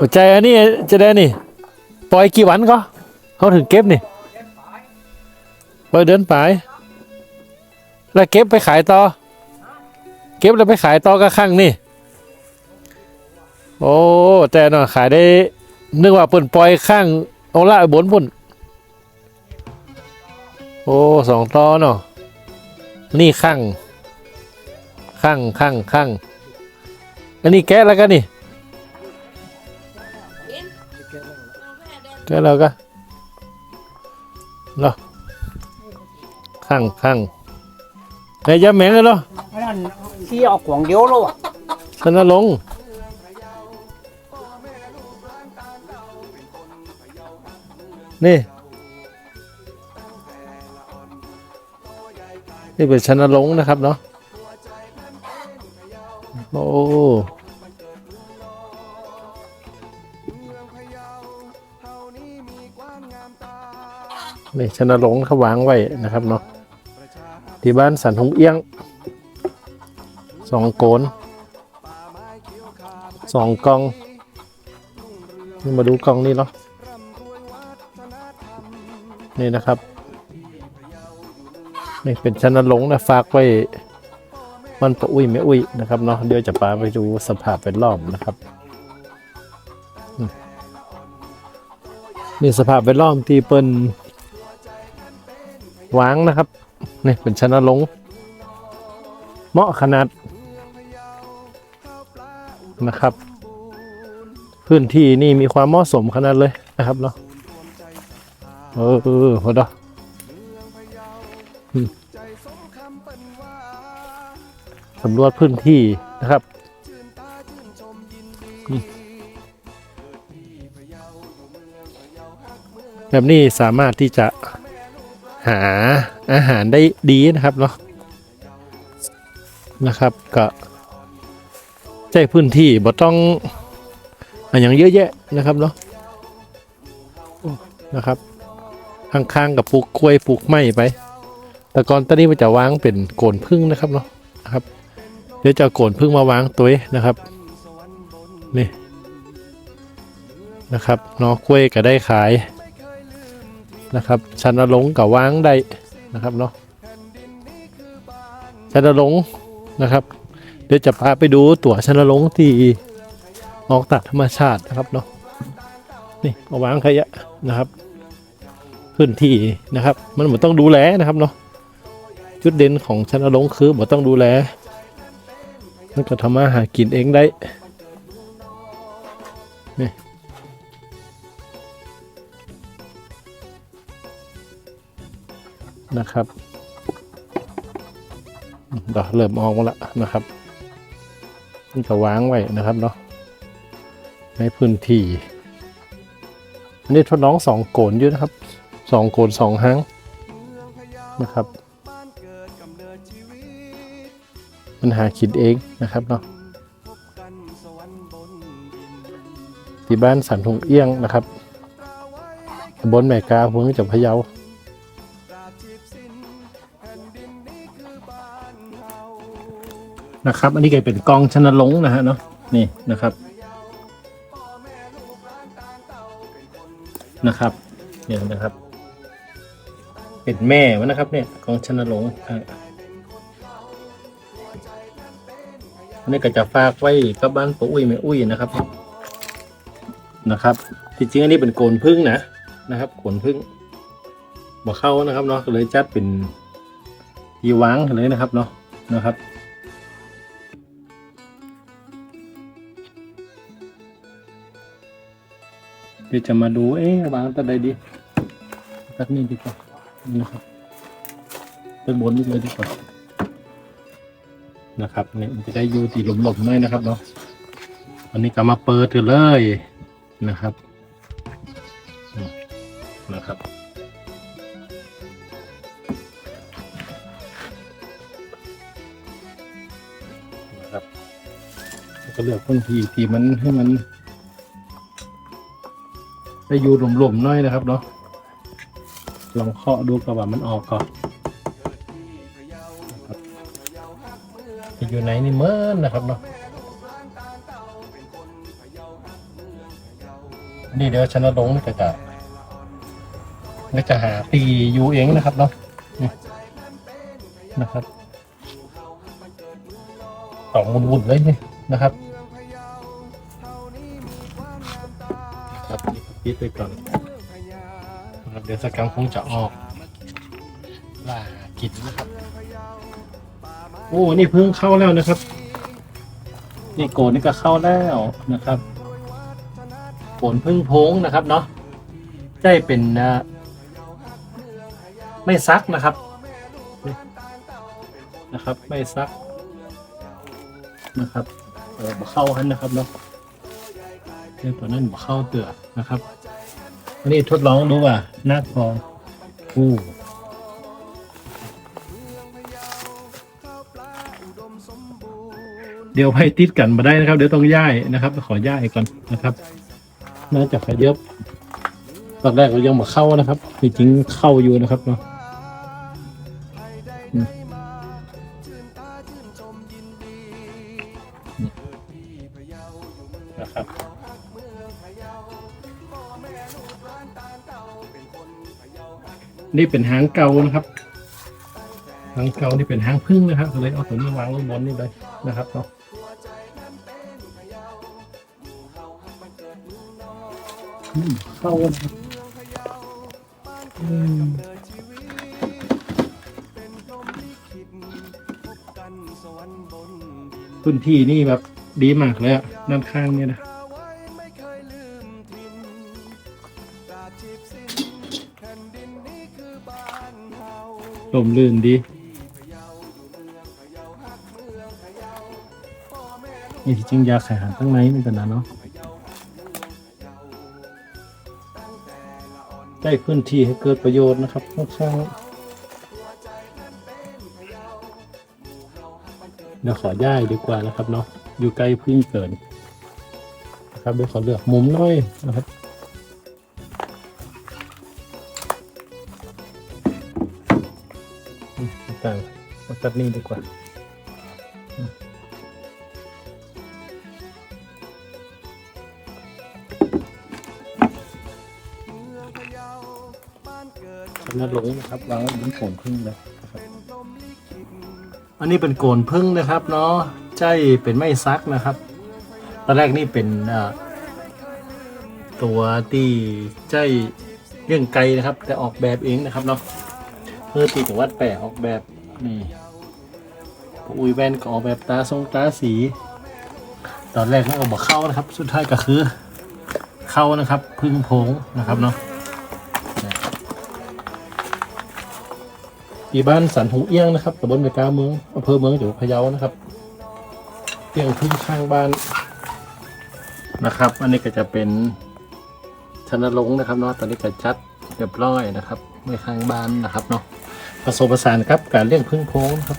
ปัจจัยอันนี้จะได้นี่ ปล่อยกี่วันก็ เขาถึงเก็บนี่ปล่อยเดือนปแล้วเก็บไปขายต่อ เก็บแล้วไปขายต่อก็ข้างนี่ โอ้แต่เนาะขายได้ นึกว่าเปิ่นปล่อยข้างเอาละบนปุ่น โอ้สองต่อเนาะนี่ข้างข้างข้างข้างอันนี้แกะแล้วกันนี่ กะแล้วก็เนาะข้างข้างไอ้ยาแมงเลยเนาะอันนั้นที่ออกขวางเดียวแล้วอะธนลงค์นี่ นี่เป็นชนลงค์นะครับเนาะโอ้ นี่ชนะหลงเขาวางไว้นะครับเนาะที่บ้านสันหงเอี้ยงสองโกนสองกองนี่มาดูกองนี่เนาะนี่นะครับนี่เป็นชนะหลงนะฝากไว้มันปะอุ้ยไม่อุ้ยนะครับเนาะเดี๋ยวจะพาไปดูสภาพเป็นรอบนะครับนี่สภาพเป็นรอบที่เปิ้น วางนะครับนี่เป็นชนลง เหมาะขนาดนะครับ พื้นที่นี่มีความเหมาะสมขนาดเลยนะครับเนาะเออเออพอดอสำรวจพื้นที่นะครับแบบนี้สามารถที่จะ หาอาหารได้ดีนะครับเนาะนะครับก็ใช้พื้นที่บ่ต้องอันอย่างเยอะแยะนะครับเนาะนะครับข้างๆกับปลูกกล้วยปลูกไม้ไป แต่ก่อนตอนนี้มันจะวางเป็นโกนพึ่งนะครับเนาะนะครับเดี๋ยวจะโกนพึ่งมาวางตัวนะครับนี่นะครับเนาะกล้วยก็ได้ขาย นะครับชันลงกับวางได้นะครับเนาะชันลงนะครับ เดี๋ยวจะพาไปดูตั๋วชนลงที่ออกตัดธรรมชาตินะครับเนาะนี่เอาวางขยะนะครับพื้นที่นะครับ มันหมือนต้องดูแลนะครับเนาะจุดเด่นของชนลงคือหมือนต้องดูแลมันก็ทำมาหากินเองได้นี่ นะครับเดี๋ยวเริ่มออกมาแล้วนะครับนี่ก็วางไว้นะครับเนาะในพื้นที่อันนี้ทดลองสองโกนอยู่นะครับสองโกนสองหางนะครับมันหาคิดเองนะครับเนาะที่บ้านสันทงเอี้ยงนะครับบนแม่กาพวงจากพะเยา นะครับ อันนี้ก็เป็นกองชนลงนะฮะเนาะนี่นะครับนะครับเนี่ยนะครับ เป็นแม่มันนะครับ เนี่ยกองชนลงอันนี้ก็จะฝากไว้กับบ้านปู่อุ้ยแม่อุ้ยนะครับนะครับที่จริงอันนี้เป็นโกนพึ่งนะนะครับโกนพึ่งบ่เข้านะครับเนาะเลยจัดเป็นยีวางเลยนะครับเนาะนะครับ เดี๋ยวจะมาดูเอ๊ะวางตัดใดดีตัดนี่ดีกว่านี่นะครับตัดบนนี่เลยดีกว่านะครับนี่จะได้อยู่ที่หลบๆหน่อยนะครับเนาะวันนี้ก็มาเปิดกันเลยนะครับนะครับนะครับก็เลือกพื้นที่ที่มันให้มัน อยู่หลมๆหน้อยนะครับเนาะลองเคาะดูกระว่ามันออกก่อนนะครับจะอยู่ไหนนี่เมินนะครับเนาะนี่เดี๋ยวชนะลงนี่ก็จะก็จะหาตีอยู่เองนะครับเนาะนี่นะครับต่องวุ่นๆเลยนี่นะครับ คิดไปก่อนเดี๋ยวสกกรรมคงจะออกล่ากินนะครับ โอ้ นี่เพิ่งเข้าแล้วนะครับ นี่โกนนี่ก็เข้าแล้วนะครับโกนพึ่งโพงนะครับเนาะได้เป็นไม่ซักนะครับ นะครับ ไม่ซักนะครับ เออเข้าหันนะครับเนาะ เรื่องตัวนั้นบ่เข้าเตือนะครับอันนี้ทดลองดูว่าหน้าทองอู้เดี๋ยวไปติดกันมาได้นะครับ เดี๋ยวต้องย้ายนะครับ ขอย้ายก่อนนะครับ น่าจะขยับตอนแรกเรายังมาเข้านะครับจริงๆเข้าอยู่นะครับเนาะนะครับ นี่เป็นหางเก่านะครับ หางเก่านี่เป็นหางพึ่งนะครับก็เลยเอาตัวนี้วางไว้บนนี่เลยนะครับเนาะอืมเข้านะครับอืมพื้นที่นี่แบบดีมากเลยอะด้านข้างเนี่ยนะ ลมลื่นดีนี่ที่จริงยาไข่หันข้างในนี่กันนะเนาะได้พื้นที่ให้เกิดประโยชน์นะครับข้างๆเดี๋ยวขอย้ายดีกว่านะครับเนาะอยู่ใกล้พึ่งเกินนะครับเดี๋ยวขอเลือกมุมหน้อยนะครับ อืมต่างมาตัดนี่ดีกว่าอืมสำนักหลงนะครับวางไว้บนโขนพึ่งเลยนะครับอันนี้เป็นโกนพึ่งนะครับเนาะใจเป็นไม่ซักนะครับ ตอนแรกนี่เป็นอ่าตัวที่ใจเรื่องไกลนะครับ แต่ออกแบบเองนะครับเนาะ เพื่อตีจังหวัดแปะออกแบบนี่อุยแวนก็ออกแบบตาทรงตาสี ตอนแรกมันก็บอกเข้านะครับ สุดท้ายก็คือ เข้านะครับ พึ่งโพงนะครับเนาะปีบ้านสันหูเอี้ยงนะครับตำบลเมกาเมืองอำเภอเมืองจังหวัดพะเยานะครับเอี้ยงพึ่งข้างบ้านนะครับ อันนี้ก็จะเป็นชนลงนะครับเนาะตอนนี้ก็จัด เรียบร้อยนะครับไว้ข้างบ้านนะครับเนาะผสมผสานครับการเลี้ยงพึ่งโพงนะครับ